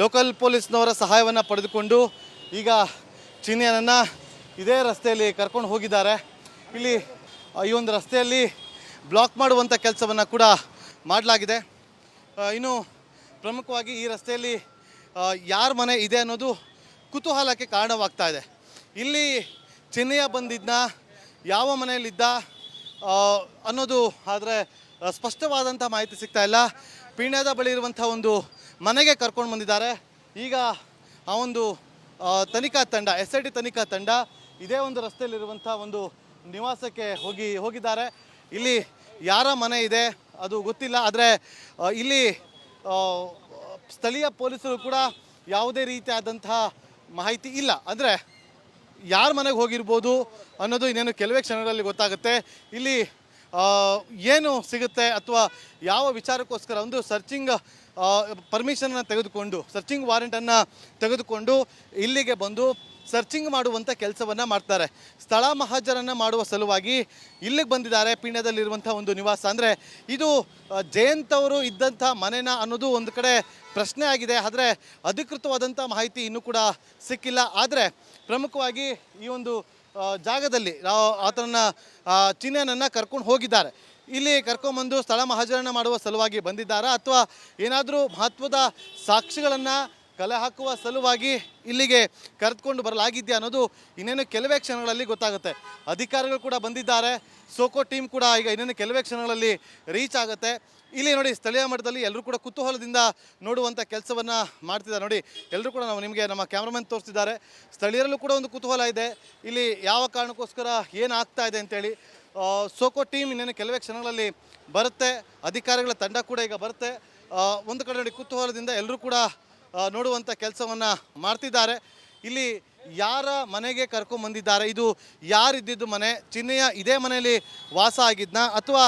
Local ಪೊಲೀಸ್ನವರ ಸಹಾಯವನ್ನು ಪಡೆದುಕೊಂಡು ಈಗ ಚಿನ್ಯನನ್ನು ಇದೇ ರಸ್ತೆಯಲ್ಲಿ ಕರ್ಕೊಂಡು ಹೋಗಿದ್ದಾರೆ. ಇಲ್ಲಿ ಈ ಒಂದು ರಸ್ತೆಯಲ್ಲಿ ಬ್ಲಾಕ್ ಮಾಡುವಂಥ ಕೆಲಸವನ್ನು ಕೂಡ ಮಾಡಲಾಗಿದೆ. ಇನ್ನು ಪ್ರಮುಖವಾಗಿ ಈ ರಸ್ತೆಯಲ್ಲಿ ಯಾರ ಮನೆ ಇದೆ ಅನ್ನೋದು ಕುತೂಹಲಕ್ಕೆ ಕಾರಣವಾಗ್ತಾ ಇದೆ. ಇಲ್ಲಿ ಚಿನ್ನಯ್ಯ ಬಂದಿದ್ನ, ಯಾವ ಮನೆಯಲ್ಲಿದ್ದ ಅನ್ನೋದು ಆದರೆ ಸ್ಪಷ್ಟವಾದಂಥ ಮಾಹಿತಿ ಸಿಗ್ತಾ ಇಲ್ಲ. ಪೀಣ್ಯದ ಬಳಿ ಇರುವಂಥ ಒಂದು ಮನೆಗೆ ಕರ್ಕೊಂಡು ಬಂದಿದ್ದಾರೆ. ಈಗ ಆ ಒಂದು ತನಿಖಾ ತಂಡ, ಎಸ್ ಐ ಟಿ ತನಿಖಾ ತಂಡ ಇದೇ ಒಂದು ರಸ್ತೆಯಲ್ಲಿರುವಂಥ ಒಂದು ನಿವಾಸಕ್ಕೆ ಹೋಗಿ, ಹೋಗಿದ್ದಾರೆ. ಇಲ್ಲಿ ಯಾರ ಮನೆ ಇದೆ ಅದು ಗೊತ್ತಿಲ್ಲ, ಆದರೆ ಇಲ್ಲಿ ಸ್ಥಳೀಯ ಪೊಲೀಸರು ಕೂಡ ಯಾವುದೇ ರೀತಿಯಾದಂತಹ ಮಾಹಿತಿ ಇಲ್ಲ. ಅಂದರೆ ಯಾರ ಮನೆಗೆ ಹೋಗಿರ್ಬೋದು ಅನ್ನೋದು ಇನ್ನೇನು ಕೆಲವೇ ಕ್ಷಣಗಳಲ್ಲಿ ಗೊತ್ತಾಗುತ್ತೆ. ಇಲ್ಲಿ ಏನು ಸಿಗುತ್ತೆ ಅಥವಾ ಯಾವ ವಿಚಾರಕ್ಕೋಸ್ಕರ ಒಂದು ಸರ್ಚಿಂಗ್ ಪರ್ಮಿಷನನ್ನು ತೆಗೆದುಕೊಂಡು, ಸರ್ಚಿಂಗ್ ವಾರೆಂಟನ್ನು ತೆಗೆದುಕೊಂಡು ಇಲ್ಲಿಗೆ ಬಂದು ಸರ್ಚಿಂಗ್ ಮಾಡುವಂಥ ಕೆಲಸವನ್ನು ಮಾಡ್ತಾರೆ. ಸ್ಥಳ ಮಹಾಜರನ್ನು ಮಾಡುವ ಸಲುವಾಗಿ ಇಲ್ಲಿಗೆ ಬಂದಿದ್ದಾರೆ ಪೀಣ್ಯದಲ್ಲಿರುವಂಥ ಒಂದು ನಿವಾಸ. ಅಂದರೆ ಇದು ಜಯಂತ್ ಅವರು ಇದ್ದಂಥ ಮನೆನ ಅನ್ನೋದು ಒಂದು ಕಡೆ ಪ್ರಶ್ನೆ ಆಗಿದೆ. ಆದರೆ ಅಧಿಕೃತವಾದಂಥ ಮಾಹಿತಿ ಇನ್ನೂ ಕೂಡ ಸಿಕ್ಕಿಲ್ಲ. ಆದರೆ ಪ್ರಮುಖವಾಗಿ ಈ ಒಂದು ಜಾಗದಲ್ಲಿ ಆ- ಆತನನ್ನ ಚಿಹ್ನೆಯನ್ನು ಕರ್ಕೊಂಡು ಹೋಗಿದ್ದಾರೆ. ಇಲ್ಲಿ ಕರ್ಕೊಂಬಂದು ಸ್ಥಳ ಮಹಾಜರಣ ಮಾಡುವ ಸಲುವಾಗಿ ಬಂದಿದ್ದಾರಾ ಅಥವಾ ಏನಾದರೂ ಮಹತ್ವದ ಸಾಕ್ಷಿಗಳನ್ನು ಕಲೆ ಹಾಕುವ ಸಲುವಾಗಿ ಇಲ್ಲಿಗೆ ಕರೆದುಕೊಂಡು ಬರಲಾಗಿದೆಯಾ ಅನ್ನೋದು ಇನ್ನೇನು ಕೆಲವೇ ಕ್ಷಣಗಳಲ್ಲಿ ಗೊತ್ತಾಗುತ್ತೆ. ಅಧಿಕಾರಿಗಳು ಕೂಡ ಬಂದಿದ್ದಾರೆ. ಸೋಕೋ ಟೀಮ್ ಕೂಡ ಈಗ ಇನ್ನೇನು ಕೆಲವೇ ಕ್ಷಣಗಳಲ್ಲಿ ರೀಚ್ ಆಗುತ್ತೆ. ಇಲ್ಲಿ ನೋಡಿ ಸ್ಥಳೀಯ ಮಟ್ಟದಲ್ಲಿ ಎಲ್ಲರೂ ಕೂಡ ಕುತೂಹಲದಿಂದ ನೋಡುವಂಥ ಕೆಲಸವನ್ನು ಮಾಡ್ತಿದ್ದಾರೆ. ನೋಡಿ, ಎಲ್ಲರೂ ಕೂಡ ನಾವು ನಿಮಗೆ ನಮ್ಮ ಕ್ಯಾಮ್ರಾಮನ್ ತೋರಿಸ್ತಿದ್ದಾರೆ. ಸ್ಥಳೀಯರಲ್ಲೂ ಕೂಡ ಒಂದು ಕುತೂಹಲ ಇದೆ. ಇಲ್ಲಿ ಯಾವ ಕಾರಣಕ್ಕೋಸ್ಕರ ಏನು ಆಗ್ತಾ ಇದೆ ಅಂತೇಳಿ ಸೋಕೋ ಟೀಮ್ ಇನ್ನೇನು ಕೆಲವೇ ಕ್ಷಣಗಳಲ್ಲಿ ಬರುತ್ತೆ. ಅಧಿಕಾರಿಗಳ ತಂಡ ಕೂಡ ಈಗ ಬರುತ್ತೆ. ಒಂದು ಕಡೆ ನೋಡಿ ಕುತೂಹಲದಿಂದ ಎಲ್ಲರೂ ಕೂಡ ನೋಡುವಂಥ ಕೆಲಸವನ್ನು ಮಾಡ್ತಿದ್ದಾರೆ. ಇಲ್ಲಿ ಯಾರ ಮನೆಗೆ ಕರ್ಕೊಂಬಂದಿದ್ದಾರೆ ಇದು ಯಾರಿದ್ದಿದ್ದು ಮನೆ? ಚಿನ್ನೆಯ ಇದೇ ಮನೆಯಲ್ಲಿ ವಾಸ ಆಗಿದ್ನ? ಅಥವಾ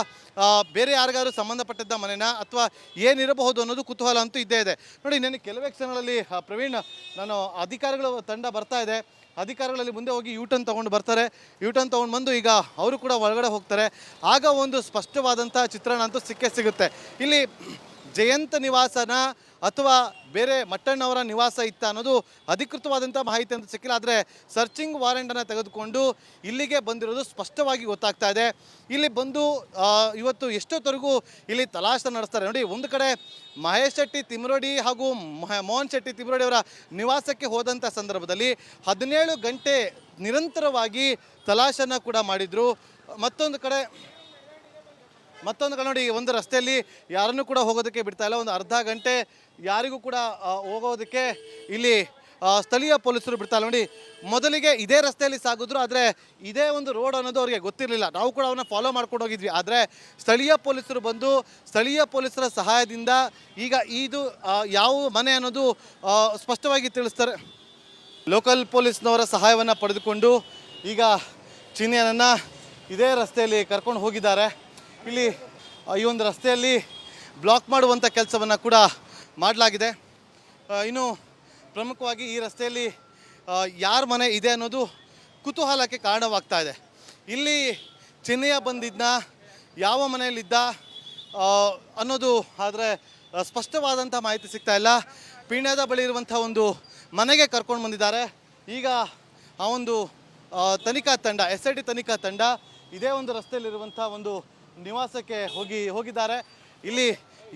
ಬೇರೆ ಯಾರಿಗಾದ್ರೂ ಸಂಬಂಧಪಟ್ಟಿದ್ದ ಮನೆನ? ಅಥವಾ, ಏನಿರಬಹುದು ಅನ್ನೋದು ಕುತೂಹಲ ಅಂತೂ ಇದ್ದೇ ಇದೆ. ನೋಡಿ ನೆನೆ ಕೆಲವೇ ಕ್ಷಣಗಳಲ್ಲಿ ಪ್ರವೀಣ್, ನಾನು ಅಧಿಕಾರಿಗಳ ತಂಡ ಬರ್ತಾ ಇದೆ. ಅಧಿಕಾರಿಗಳಲ್ಲಿ ಮುಂದೆ ಹೋಗಿ ಯೂಟರ್ನ್ ತೊಗೊಂಡು ಬರ್ತಾರೆ. ಯೂಟರ್ನ್ ತೊಗೊಂಡು ಬಂದು ಈಗ ಅವರು ಕೂಡ ಒಳಗಡೆ ಹೋಗ್ತಾರೆ. ಆಗ ಒಂದು ಸ್ಪಷ್ಟವಾದಂಥ ಚಿತ್ರಣ ಅಂತೂ ಸಿಕ್ಕೇ ಸಿಗುತ್ತೆ. ಇಲ್ಲಿ ಜಯಂತ ನಿವಾಸನ ಅಥವಾ ಬೇರೆ ಮಟ್ಟಣ್ಣವರ ನಿವಾಸ ಇತ್ತ ಅನ್ನೋದು ಅಧಿಕೃತವಾದಂಥ ಮಾಹಿತಿ ಅಂತ ಸಿಕ್ಕಿಲ್ಲ. ಆದರೆ ಸರ್ಚಿಂಗ್ ವಾರೆಂಟನ್ನು ತೆಗೆದುಕೊಂಡು ಇಲ್ಲಿಗೆ ಬಂದಿರೋದು ಸ್ಪಷ್ಟವಾಗಿ ಗೊತ್ತಾಗ್ತಾ ಇದೆ. ಇಲ್ಲಿ ಬಂದು ಇವತ್ತು ಎಷ್ಟೊತ್ತವರೆಗೂ ಇಲ್ಲಿ ತಲಾಶ ನಡೆಸ್ತಾರೆ ನೋಡಿ, ಒಂದು ಕಡೆ ಮಹೇಶ್ ಶೆಟ್ಟಿ ತಿಮ್ರೋಡಿ ಹಾಗೂ ಮಹ- ಮೋಹನ್ ಶೆಟ್ಟಿ ತಿಮ್ರೋಡಿ ಅವರ ನಿವಾಸಕ್ಕೆ ಹೋದಂಥ ಸಂದರ್ಭದಲ್ಲಿ ಹದಿನೇಳು ಗಂಟೆ ನಿರಂತರವಾಗಿ ತಲಾಶನ್ನು ಕೂಡ ಮಾಡಿದರು. ಮತ್ತೊಂದು ಕಡೆ ಮತ್ತೊಂದು ಕಡೆ ನೋಡಿ, ಒಂದು ರಸ್ತೆಯಲ್ಲಿ ಯಾರನ್ನೂ ಕೂಡ ಹೋಗೋದಕ್ಕೆ ಬಿಡ್ತಾ ಇಲ್ಲ. ಒಂದು ಅರ್ಧ ಗಂಟೆ ಯಾರಿಗೂ ಕೂಡ ಹೋಗೋದಕ್ಕೆ ಇಲ್ಲಿ ಸ್ಥಳೀಯ ಪೊಲೀಸರು ಬಿಡ್ತಾ ಇಲ್ಲ. ನೋಡಿ, ಮೊದಲಿಗೆ ಇದೇ ರಸ್ತೆಯಲ್ಲಿ ಸಾಗಿದ್ರು, ಆದರೆ ಇದೇ ಒಂದು ರೋಡ್ ಅನ್ನೋದು ಅವರಿಗೆ ಗೊತ್ತಿರಲಿಲ್ಲ. ನಾವು ಕೂಡ ಅವನ್ನ ಫಾಲೋ ಮಾಡ್ಕೊಂಡು ಹೋಗಿದ್ವಿ. ಆದರೆ ಸ್ಥಳೀಯ ಪೊಲೀಸರು ಬಂದು, ಸ್ಥಳೀಯ ಪೊಲೀಸರ ಸಹಾಯದಿಂದ ಈಗ ಇದು ಯಾವ ಮನೆ ಅನ್ನೋದು ಸ್ಪಷ್ಟವಾಗಿ ತಿಳಿಸ್ತಾರೆ. ಲೋಕಲ್ ಪೊಲೀಸ್ನವರ ಸಹಾಯವನ್ನು ಪಡೆದುಕೊಂಡು ಈಗ ಚಿನ್ಯನನ್ನು ಇದೇ ರಸ್ತೆಯಲ್ಲಿ ಕರ್ಕೊಂಡು ಹೋಗಿದ್ದಾರೆ. ಇಲ್ಲಿ ಈ ಒಂದು ರಸ್ತೆಯಲ್ಲಿ ಬ್ಲಾಕ್ ಮಾಡುವಂಥ ಕೆಲಸವನ್ನು ಕೂಡ ಮಾಡಲಾಗಿದೆ. ಇನ್ನು ಪ್ರಮುಖವಾಗಿ ಈ ರಸ್ತೆಯಲ್ಲಿ ಯಾರ ಮನೆ ಇದೆ ಅನ್ನೋದು ಕುತೂಹಲಕ್ಕೆ ಕಾರಣವಾಗ್ತಾ ಇದೆ. ಇಲ್ಲಿ ಚಿನ್ನಯ್ಯ ಬಂದಿದ್ದ ಯಾವ ಮನೆಯಲ್ಲಿದ್ದ ಅನ್ನೋದು ಆದರೆ ಸ್ಪಷ್ಟವಾದಂಥ ಮಾಹಿತಿ ಸಿಗ್ತಾ ಇಲ್ಲ. ಪೀಣ್ಯದ ಬಳಿ ಇರುವಂಥ ಒಂದು ಮನೆಗೆ ಕರ್ಕೊಂಡು ಬಂದಿದ್ದಾರೆ. ಈಗ ಆ ಒಂದು ತನಿಖಾ ತಂಡ ಎಸ್ ಐ ಟಿ ತನಿಖಾ ತಂಡ ಇದೇ ಒಂದು ರಸ್ತೆಯಲ್ಲಿರುವಂಥ ಒಂದು ನಿವಾಸಕ್ಕೆ ಹೋಗಿ ಹೋಗಿದ್ದಾರೆ. ಇಲ್ಲಿ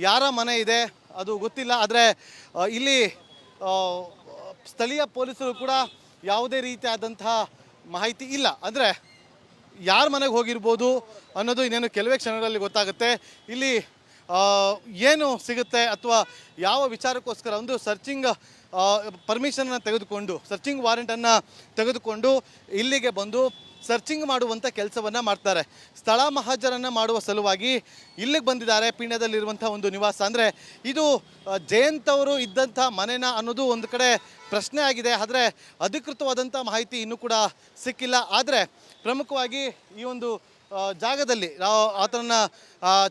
ಯಾರ ಮನೆ ಇದೆ ಅದು ಗೊತ್ತಿಲ್ಲ, ಆದರೆ ಇಲ್ಲಿ ಸ್ಥಳೀಯ ಪೊಲೀಸರು ಕೂಡ ಯಾವುದೇ ರೀತಿಯಾದಂತಹ ಮಾಹಿತಿ ಇಲ್ಲ. ಅಂದರೆ, ಯಾರ ಮನೆಗೆ ಹೋಗಿರ್ಬೋದು ಅನ್ನೋದು ಇನ್ನೇನು ಕೆಲವೇ ಕ್ಷಣಗಳಲ್ಲಿ ಗೊತ್ತಾಗುತ್ತೆ. ಇಲ್ಲಿ ಏನು ಸಿಗುತ್ತೆ ಅಥವಾ ಯಾವ ವಿಚಾರಕ್ಕೋಸ್ಕರ ಒಂದು ಸರ್ಚಿಂಗ್ ಪರ್ಮಿಷನನ್ನು ತೆಗೆದುಕೊಂಡು, ಸರ್ಚಿಂಗ್ ವಾರೆಂಟನ್ನು ತೆಗೆದುಕೊಂಡು ಇಲ್ಲಿಗೆ ಬಂದು ಸರ್ಚಿಂಗ್ ಮಾಡುವಂಥ ಕೆಲಸವನ್ನು ಮಾಡ್ತಾರೆ. ಸ್ಥಳ ಮಹಾಜರನ್ನು ಮಾಡುವ ಸಲುವಾಗಿ ಇಲ್ಲಿಗೆ ಬಂದಿದ್ದಾರೆ ಪೀಣ್ಯದಲ್ಲಿರುವಂಥ ಒಂದು ನಿವಾಸ. ಅಂದರೆ ಇದು ಜಯಂತ್ ಅವರು ಇದ್ದಂಥ ಮನೆನ ಅನ್ನೋದು ಒಂದು ಕಡೆ ಪ್ರಶ್ನೆ ಆಗಿದೆ. ಆದರೆ ಅಧಿಕೃತವಾದಂಥ ಮಾಹಿತಿ ಇನ್ನೂ ಕೂಡ ಸಿಕ್ಕಿಲ್ಲ. ಆದರೆ ಪ್ರಮುಖವಾಗಿ ಈ ಒಂದು ಜಾಗದಲ್ಲಿ ಆತನ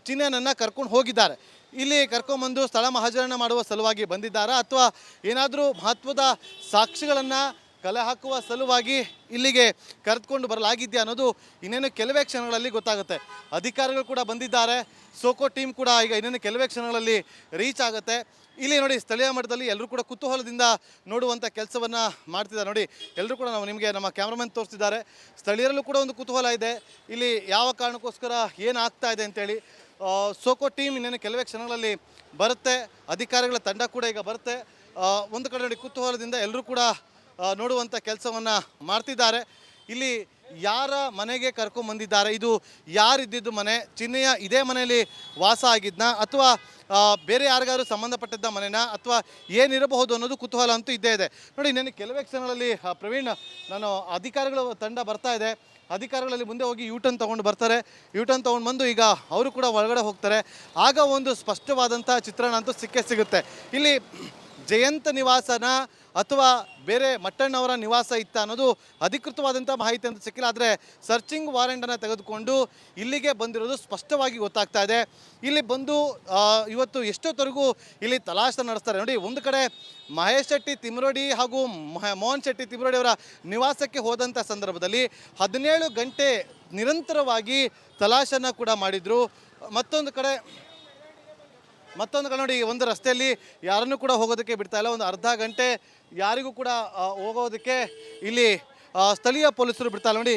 ಚಿಹ್ನೆಯನ್ನು ಕರ್ಕೊಂಡು ಹೋಗಿದ್ದಾರೆ. ಇಲ್ಲಿ ಕರ್ಕೊಂಬಂದು ಸ್ಥಳ ಮಹಾಜರಣ ಮಾಡುವ ಸಲುವಾಗಿ ಬಂದಿದ್ದಾರಾ? ಅಥವಾ ಏನಾದರೂ ಮಹತ್ವದ ಸಾಕ್ಷಿಗಳನ್ನು ಕಲೆ ಹಾಕುವ ಸಲುವಾಗಿ ಇಲ್ಲಿಗೆ ಕರೆದುಕೊಂಡು ಬರಲಾಗಿದೆಯಾ ಅನ್ನೋದು ಇನ್ನೇನು ಕೆಲವೇ ಕ್ಷಣಗಳಲ್ಲಿ ಗೊತ್ತಾಗುತ್ತೆ. ಅಧಿಕಾರಿಗಳು ಕೂಡ ಬಂದಿದ್ದಾರೆ. ಸೋಕೋ ಟೀಮ್ ಕೂಡ ಈಗ ಇನ್ನೇನು ಕೆಲವೇ ಕ್ಷಣಗಳಲ್ಲಿ ರೀಚ್ ಆಗುತ್ತೆ. ಇಲ್ಲಿ ನೋಡಿ ಸ್ಥಳೀಯ ಮಟ್ಟದಲ್ಲಿ ಎಲ್ಲರೂ ಕೂಡ ಕುತೂಹಲದಿಂದ ನೋಡುವಂಥ ಕೆಲಸವನ್ನು ಮಾಡ್ತಿದ್ದಾರೆ. ನೋಡಿ, ಎಲ್ಲರೂ ಕೂಡ ನಾವು ನಿಮಗೆ ನಮ್ಮ ಕ್ಯಾಮ್ರಾಮನ್ ತೋರಿಸ್ತಿದ್ದಾರೆ. ಸ್ಥಳೀಯರಲ್ಲೂ ಕೂಡ ಒಂದು ಕುತೂಹಲ ಇದೆ. ಇಲ್ಲಿ ಯಾವ ಕಾರಣಕ್ಕೋಸ್ಕರ ಏನು ಆಗ್ತಾ ಇದೆ ಅಂತೇಳಿ ಸೋಕೋ ಟೀಮ್ ಇನ್ನೇನು ಕೆಲವೇ ಕ್ಷಣಗಳಲ್ಲಿ ಬರುತ್ತೆ. ಅಧಿಕಾರಿಗಳ ತಂಡ ಕೂಡ ಈಗ ಬರುತ್ತೆ. ಒಂದು ಕಡೆ ನೋಡಿ ಕುತೂಹಲದಿಂದ ಎಲ್ಲರೂ ಕೂಡ ನೋಡುವಂಥ ಕೆಲಸವನ್ನು ಮಾಡ್ತಿದ್ದಾರೆ. ಇಲ್ಲಿ ಯಾರ ಮನೆಗೆ ಕರ್ಕೊಂಬಂದಿದ್ದಾರೆ ಇದು ಯಾರಿದ್ದಿದ್ದು ಮನೆ? ಚಿನ್ನೆಯ ಇದೇ ಮನೆಯಲ್ಲಿ ವಾಸ ಆಗಿದ್ನ? ಅಥವಾ ಬೇರೆ ಯಾರಿಗಾದ್ರೂ ಸಂಬಂಧಪಟ್ಟಿದ್ದ ಮನೆನಾ? ಅಥವಾ, ಏನಿರಬಹುದು ಅನ್ನೋದು ಕುತೂಹಲ ಅಂತೂ ಇದ್ದೇ ಇದೆ. ನೋಡಿ ನೆನೆ ಕೆಲವೇ ಕ್ಷಣಗಳಲ್ಲಿ ಪ್ರವೀಣ್, ನಾನು ಅಧಿಕಾರಿಗಳ ತಂಡ ಬರ್ತಾ ಇದೆ. ಅಧಿಕಾರಿಗಳಲ್ಲಿ ಮುಂದೆ ಹೋಗಿ ಯೂಟರ್ನ್ ತೊಗೊಂಡು ಬರ್ತಾರೆ. ಯೂಟರ್ನ್ ತೊಗೊಂಡು ಬಂದು ಈಗ ಅವರು ಕೂಡ ಒಳಗಡೆ ಹೋಗ್ತಾರೆ. ಆಗ ಒಂದು ಸ್ಪಷ್ಟವಾದಂಥ ಚಿತ್ರಣ ಅಂತೂ ಸಿಕ್ಕೇ ಸಿಗುತ್ತೆ. ಇಲ್ಲಿ ಜಯಂತ ನಿವಾಸನ ಅಥವಾ ಬೇರೆ ಮಟ್ಟಣ್ಣವರ ನಿವಾಸ ಇತ್ತ ಅನ್ನೋದು ಅಧಿಕೃತವಾದಂಥ ಮಾಹಿತಿ ಅಂತ ಸಿಕ್ಕಿಲ್ಲ. ಆದರೆ ಸರ್ಚಿಂಗ್ ವಾರೆಂಟನ್ನು ತೆಗೆದುಕೊಂಡು ಇಲ್ಲಿಗೆ ಬಂದಿರೋದು ಸ್ಪಷ್ಟವಾಗಿ ಗೊತ್ತಾಗ್ತಾ ಇದೆ. ಇಲ್ಲಿ ಬಂದು ಇವತ್ತು ಎಷ್ಟೊತ್ತರೆಗೂ ಇಲ್ಲಿ ತಲಾಶ ನಡೆಸ್ತಾರೆ ನೋಡಿ, ಒಂದು ಕಡೆ ಮಹೇಶ್ ಶೆಟ್ಟಿ ತಿಮ್ರೋಡಿ ಹಾಗೂ ಮಹ- ಮೋಹನ್ ಶೆಟ್ಟಿ ತಿಮ್ರೋಡಿ ಅವರ ನಿವಾಸಕ್ಕೆ ಹೋದಂಥ ಸಂದರ್ಭದಲ್ಲಿ ಹದಿನೇಳು ಗಂಟೆ ನಿರಂತರವಾಗಿ ತಲಾಶನ್ನು ಕೂಡ ಮಾಡಿದರು. ಮತ್ತೊಂದು ಕಡೆ ಮತ್ತೊಂದು ಕಡೆ ನೋಡಿ, ಒಂದು ರಸ್ತೆಯಲ್ಲಿ ಯಾರನ್ನೂ ಕೂಡ ಹೋಗೋದಕ್ಕೆ ಬಿಡ್ತಾ ಇಲ್ಲ. ಒಂದು ಅರ್ಧ ಗಂಟೆ ಯಾರಿಗೂ ಕೂಡ ಹೋಗೋದಕ್ಕೆ ಇಲ್ಲಿ ಸ್ಥಳೀಯ ಪೊಲೀಸರು ಬಿಡ್ತಾ ನೋಡಿ,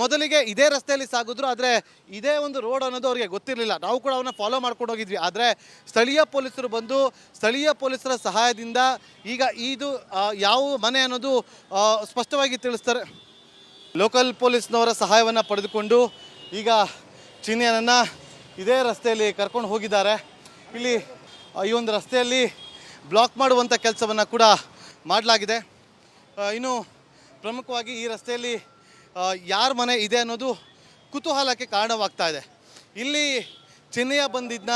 ಮೊದಲಿಗೆ ಇದೇ ರಸ್ತೆಯಲ್ಲಿ ಸಾಗಿದ್ರು, ಆದರೆ ಇದೇ ಒಂದು ರೋಡ್ ಅನ್ನೋದು ಅವರಿಗೆ ಗೊತ್ತಿರಲಿಲ್ಲ. ನಾವು ಕೂಡ ಅವನ್ನ ಫಾಲೋ ಮಾಡ್ಕೊಂಡು ಹೋಗಿದ್ವಿ. ಆದರೆ ಸ್ಥಳೀಯ ಪೊಲೀಸರು ಬಂದು, ಸ್ಥಳೀಯ ಪೊಲೀಸರ ಸಹಾಯದಿಂದ ಈಗ ಇದು ಯಾವ ಮನೆ ಅನ್ನೋದು ಸ್ಪಷ್ಟವಾಗಿ ತಿಳಿಸ್ತಾರೆ. ಲೋಕಲ್ ಪೊಲೀಸ್ನವರ ಸಹಾಯವನ್ನು ಪಡೆದುಕೊಂಡು ಈಗ ಚಿನ್ನಿಯನನ್ನು ಇದೇ ರಸ್ತೆಯಲ್ಲಿ ಕರ್ಕೊಂಡು ಹೋಗಿದ್ದಾರೆ. ಇಲ್ಲಿ ಈ ಒಂದು ರಸ್ತೆಯಲ್ಲಿ ಬ್ಲಾಕ್ ಮಾಡುವಂಥ ಕೆಲಸವನ್ನು ಕೂಡ ಮಾಡಲಾಗಿದೆ. ಇನ್ನು ಪ್ರಮುಖವಾಗಿ ಈ ರಸ್ತೆಯಲ್ಲಿ ಯಾರ ಮನೆ ಇದೆ ಅನ್ನೋದು ಕುತೂಹಲಕ್ಕೆ ಕಾರಣವಾಗ್ತಾ ಇದೆ. ಇಲ್ಲಿ ಚಿನ್ನಯ್ಯ ಬಂದಿದ್ದ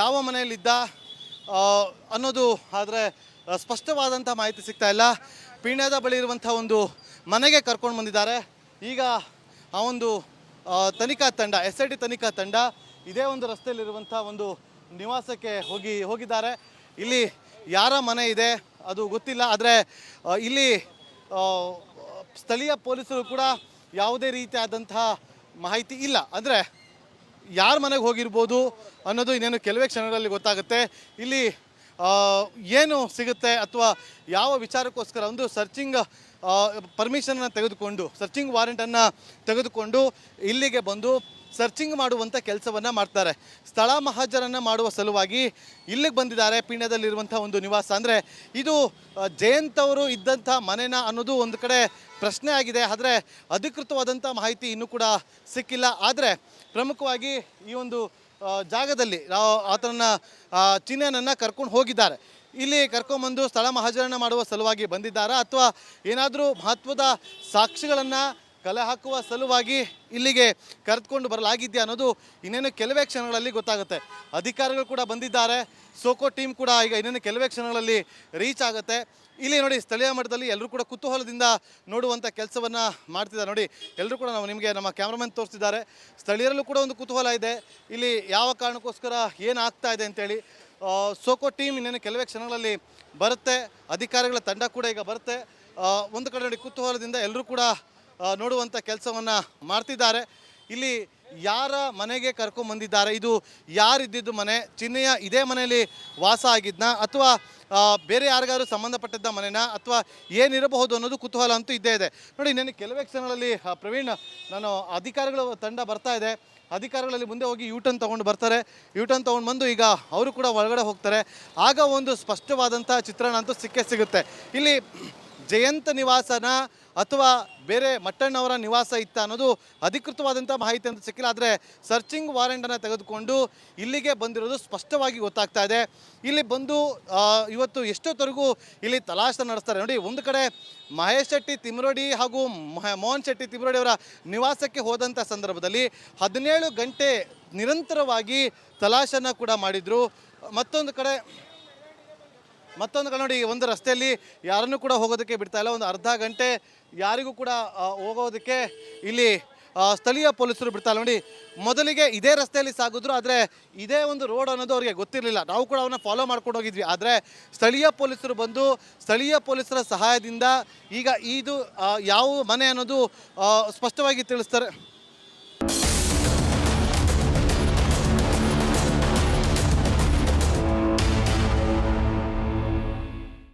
ಯಾವ ಮನೆಯಲ್ಲಿದ್ದ ಅನ್ನೋದು ಆದರೆ ಸ್ಪಷ್ಟವಾದಂಥ ಮಾಹಿತಿ ಸಿಗ್ತಾ ಇಲ್ಲ. ಪೀಣ್ಯದ ಬಳಿ ಇರುವಂಥ ಒಂದು ಮನೆಗೆ ಕರ್ಕೊಂಡು ಬಂದಿದ್ದಾರೆ. ಈಗ ಆ ಒಂದು ತನಿಖಾ ತಂಡ, ಎಸ್ ಐ ಟಿ ತನಿಖಾ ತಂಡ ಇದೇ ಒಂದು ರಸ್ತೆಯಲ್ಲಿರುವಂಥ ಒಂದು ನಿವಾಸಕ್ಕೆ ಹೋಗಿ ಹೋಗಿದ್ದಾರೆ. ಇಲ್ಲಿ ಯಾರ ಮನೆ ಇದೆ ಅದು ಗೊತ್ತಿಲ್ಲ, ಆದರೆ ಇಲ್ಲಿ ಸ್ಥಳೀಯ ಪೊಲೀಸರು ಕೂಡ ಯಾವುದೇ ರೀತಿಯಾದಂತಹ ಮಾಹಿತಿ ಇಲ್ಲ. ಅಂದರೆ, ಯಾರ ಮನೆಗೆ ಹೋಗಿರ್ಬೋದು ಅನ್ನೋದು ಇನ್ನೇನು ಕೆಲವೇ ಕ್ಷಣಗಳಲ್ಲಿ ಗೊತ್ತಾಗುತ್ತೆ. ಇಲ್ಲಿ ಏನು ಸಿಗುತ್ತೆ ಅಥವಾ ಯಾವ ವಿಚಾರಕ್ಕೋಸ್ಕರ ಒಂದು ಸರ್ಚಿಂಗ್ ಪರ್ಮಿಷನನ್ನು ತೆಗೆದುಕೊಂಡು, ಸರ್ಚಿಂಗ್ ವಾರೆಂಟನ್ನು ತೆಗೆದುಕೊಂಡು ಇಲ್ಲಿಗೆ ಬಂದು ಸರ್ಚಿಂಗ್ ಮಾಡುವಂಥ ಕೆಲಸವನ್ನು ಮಾಡ್ತಾರೆ. ಸ್ಥಳ ಮಹಾಜರನ್ನು ಮಾಡುವ ಸಲುವಾಗಿ ಇಲ್ಲಿಗೆ ಬಂದಿದ್ದಾರೆ ಪೀಣ್ಯದಲ್ಲಿರುವಂಥ ಒಂದು ನಿವಾಸ. ಅಂದರೆ ಇದು ಜಯಂತ್ ಅವರು ಇದ್ದಂಥ ಮನೆನ ಅನ್ನೋದು ಒಂದು ಕಡೆ ಪ್ರಶ್ನೆ ಆಗಿದೆ. ಆದರೆ ಅಧಿಕೃತವಾದಂಥ ಮಾಹಿತಿ ಇನ್ನೂ ಕೂಡ ಸಿಕ್ಕಿಲ್ಲ. ಆದರೆ ಪ್ರಮುಖವಾಗಿ ಈ ಒಂದು ಜಾಗದಲ್ಲಿ ಆತನ ಚಿಹ್ನೆಯನ್ನು ಕರ್ಕೊಂಡು ಹೋಗಿದ್ದಾರೆ. ಇಲ್ಲಿ ಕರ್ಕೊಂಬಂದು ಸ್ಥಳ ಮಹಾಜರಣ ಮಾಡುವ ಸಲುವಾಗಿ ಬಂದಿದ್ದಾರಾ? ಅಥವಾ ಏನಾದರೂ ಮಹತ್ವದ ಸಾಕ್ಷಿಗಳನ್ನು ಕಲೆ ಹಾಕುವ ಸಲುವಾಗಿ ಇಲ್ಲಿಗೆ ಕರೆದುಕೊಂಡು ಬರಲಾಗಿದೆಯಾ ಅನ್ನೋದು ಇನ್ನೇನು ಕೆಲವೇ ಕ್ಷಣಗಳಲ್ಲಿ ಗೊತ್ತಾಗುತ್ತೆ. ಅಧಿಕಾರಿಗಳು ಕೂಡ ಬಂದಿದ್ದಾರೆ. ಸೋಕೋ ಟೀಮ್ ಕೂಡ ಈಗ ಇನ್ನೇನು ಕೆಲವೇ ಕ್ಷಣಗಳಲ್ಲಿ ರೀಚ್ ಆಗುತ್ತೆ. ಇಲ್ಲಿ ನೋಡಿ ಸ್ಥಳೀಯ ಮಟ್ಟದಲ್ಲಿ ಎಲ್ಲರೂ ಕೂಡ ಕುತೂಹಲದಿಂದ ನೋಡುವಂಥ ಕೆಲಸವನ್ನು ಮಾಡ್ತಿದ್ದಾರೆ. ನೋಡಿ, ಎಲ್ಲರೂ ಕೂಡ ನಾವು ನಿಮಗೆ ನಮ್ಮ ಕ್ಯಾಮ್ರಾಮನ್ ತೋರಿಸ್ತಿದ್ದಾರೆ. ಸ್ಥಳೀಯರಲ್ಲೂ ಕೂಡ ಒಂದು ಕುತೂಹಲ ಇದೆ. ಇಲ್ಲಿ ಯಾವ ಕಾರಣಕ್ಕೋಸ್ಕರ ಏನು ಆಗ್ತಾ ಇದೆ ಅಂತೇಳಿ ಸೋಕೋ ಟೀಮ್ ಇನ್ನೇನು ಕೆಲವೇ ಕ್ಷಣಗಳಲ್ಲಿ ಬರುತ್ತೆ. ಅಧಿಕಾರಿಗಳ ತಂಡ ಕೂಡ ಈಗ ಬರುತ್ತೆ. ಒಂದು ಕಡೆ ನೋಡಿ ಕುತೂಹಲದಿಂದ ಎಲ್ಲರೂ ಕೂಡ ನೋಡುವಂಥ ಕೆಲಸವನ್ನು ಮಾಡ್ತಿದ್ದಾರೆ. ಇಲ್ಲಿ ಯಾರ ಮನೆಗೆ ಕರ್ಕೊಂಬಂದಿದ್ದಾರೆ ಇದು ಯಾರಿದ್ದಿದ್ದು ಮನೆ? ಚಿನ್ನೆಯ ಇದೇ ಮನೆಯಲ್ಲಿ ವಾಸ ಆಗಿದ್ನ? ಅಥವಾ ಬೇರೆ ಯಾರಿಗಾದ್ರೂ ಸಂಬಂಧಪಟ್ಟಿದ್ದ ಮನೆನ? ಅಥವಾ, ಏನಿರಬಹುದು ಅನ್ನೋದು ಕುತೂಹಲ ಅಂತೂ ಇದ್ದೇ ಇದೆ. ನೋಡಿ ನೆನೆ ಕೆಲವೇ ಕ್ಷಣಗಳಲ್ಲಿ ಪ್ರವೀಣ್, ನಾನು ಅಧಿಕಾರಿಗಳ ತಂಡ ಬರ್ತಾ ಇದೆ. ಅಧಿಕಾರಿಗಳಲ್ಲಿ ಮುಂದೆ ಹೋಗಿ ಯೂಟರ್ನ್ ತೊಗೊಂಡು ಬರ್ತಾರೆ. ಯೂಟರ್ನ್ ತೊಗೊಂಡು ಬಂದು ಈಗ ಅವರು ಕೂಡ ಒಳಗಡೆ ಹೋಗ್ತಾರೆ. ಆಗ ಒಂದು ಸ್ಪಷ್ಟವಾದಂಥ ಚಿತ್ರಣ ಅಂತೂ ಸಿಕ್ಕೇ ಸಿಗುತ್ತೆ. ಇಲ್ಲಿ ಜಯಂತ ನಿವಾಸನ ಅಥವಾ ಬೇರೆ ಮಟ್ಟಣ್ಣವರ ನಿವಾಸ ಇತ್ತ ಅನ್ನೋದು ಅಧಿಕೃತವಾದಂಥ ಮಾಹಿತಿ ಅಂತ ಸಿಕ್ಕಿಲ್ಲ. ಆದರೆ ಸರ್ಚಿಂಗ್ ವಾರೆಂಟನ್ನು ತೆಗೆದುಕೊಂಡು ಇಲ್ಲಿಗೆ ಬಂದಿರೋದು ಸ್ಪಷ್ಟವಾಗಿ ಗೊತ್ತಾಗ್ತಾ ಇದೆ. ಇಲ್ಲಿ ಬಂದು ಇವತ್ತು ಎಷ್ಟೊತ್ತರೆಗೂ ಇಲ್ಲಿ ತಲಾಶ ನಡೆಸ್ತಾರೆ ನೋಡಿ, ಒಂದು ಕಡೆ ಮಹೇಶ್ ಶೆಟ್ಟಿ ತಿಮ್ರೋಡಿ ಹಾಗೂ ಮಹ- ಮೋಹನ್ ಶೆಟ್ಟಿ ತಿಮ್ರೋಡಿ ಅವರ ನಿವಾಸಕ್ಕೆ ಹೋದಂಥ ಸಂದರ್ಭದಲ್ಲಿ ಹದಿನೇಳು ಗಂಟೆ ನಿರಂತರವಾಗಿ ತಲಾಶನ್ನು ಕೂಡ ಮಾಡಿದರು. ಮತ್ತೊಂದು ಕಡೆ ಮತ್ತೊಂದು ಕಡೆ ನೋಡಿ, ಒಂದು ರಸ್ತೆಯಲ್ಲಿ ಯಾರನ್ನೂ ಕೂಡ ಹೋಗೋದಕ್ಕೆ ಬಿಡ್ತಾ ಇಲ್ಲ. ಒಂದು ಅರ್ಧ ಗಂಟೆ ಯಾರಿಗೂ ಕೂಡ ಹೋಗೋದಕ್ಕೆ ಇಲ್ಲಿ ಸ್ಥಳೀಯ ಪೊಲೀಸರು ಬಿಡ್ತಾ ನೋಡಿ, ಮೊದಲಿಗೆ ಇದೇ ರಸ್ತೆಯಲ್ಲಿ ಸಾಗಿದ್ರು, ಆದರೆ ಇದೇ ಒಂದು ರೋಡ್ ಅನ್ನೋದು ಅವರಿಗೆ ಗೊತ್ತಿರಲಿಲ್ಲ. ನಾವು ಕೂಡ ಅವನ್ನ ಫಾಲೋ ಮಾಡ್ಕೊಂಡು ಹೋಗಿದ್ವಿ. ಆದರೆ ಸ್ಥಳೀಯ ಪೊಲೀಸರು ಬಂದು, ಸ್ಥಳೀಯ ಪೊಲೀಸರ ಸಹಾಯದಿಂದ ಈಗ ಇದು ಯಾವ ಮನೆ ಅನ್ನೋದು ಸ್ಪಷ್ಟವಾಗಿ ತಿಳಿಸ್ತಾರೆ.